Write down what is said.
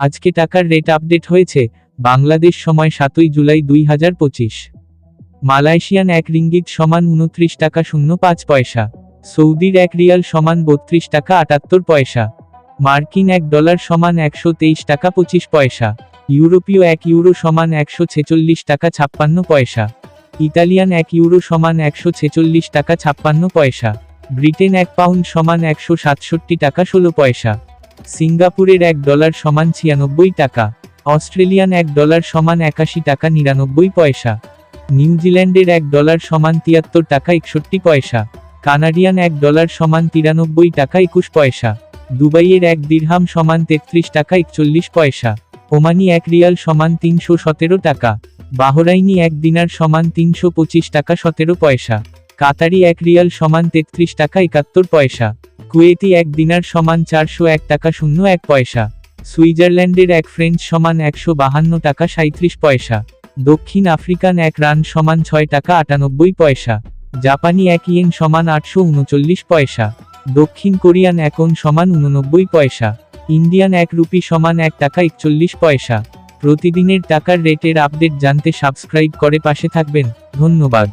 আজকে টাকার rate update হয়েছে, বাংলাদেশ সময় সাতই জুলাই দুই হাজার পঁচিশ। মালয়েশিয়ান এক রিঙ্গিত সমান উনত্রিশ টাকা শূন্য পাঁচ পয়সা। সৌদির এক রিয়াল সমান বত্রিশ টাকা আটাত্তর পয়সা। মার্কিন এক ডলার সমান একশো তেইশ টাকা পঁচিশ পয়সা। ইউরোপীয় এক ইউরো সমান একশো ছেচল্লিশ টাকা ছাপ্পান্ন পয়সা। ইতালিয়ান এক ইউরো সমান একশো ছেচল্লিশ টাকা ছাপ্পান্ন পয়সা। ব্রিটেন এক পাউন্ড সমান একশো সাতষট্টি টাকা ষোলো পয়সা। সিঙ্গাপুরের এক ডলার সমান ছিয়ানব্বই টাকা, অস্ট্রেলিয়ান এক ডলার সমান একাশি টাকা নিরানব্বই পয়সা নিউজিল্যান্ডের এক ডলার সমান তিয়াত্তর টাকা একষট্টি পয়সা, কানাডিয়ান এক ডলার সমান তিরানব্বই টাকা একুশ পয়সা, দুবাইয়ের এক দিরহাম সমান তেত্রিশ টাকা একচল্লিশ পয়সা, ওমানি এক রিয়াল সমান তিনশো সতেরো টাকা, বাহরাইনি এক দিনার সমান তিনশো পঁচিশ টাকা সতেরো পয়সা, কাতারি এক রিয়াল সমান তেত্রিশ টাকা একাত্তর পয়সা। কুয়েতি এক দিনার সমান চারশো এক টাকা শূন্য এক পয়সা। সুইজারল্যান্ডের এক ফ্রেঞ্চ সমান একশো বাহান্ন টাকা সাঁত্রিশ পয়সা। দক্ষিণ আফ্রিকান এক রান সমান ছয় টাকা আটানব্বই পয়সা। জাপানি এক ইয়েন সমান আটশো উনচল্লিশ পয়সা। দক্ষিণ কোরিয়ান এক ওন সমান উননব্বই পয়সা। ইন্ডিয়ান এক রুপি সমান এক টাকা একচল্লিশ পয়সা। প্রতিদিনের টাকার রেটের আপডেট জানতে সাবস্ক্রাইব করে পাশে থাকবেন। ধন্যবাদ।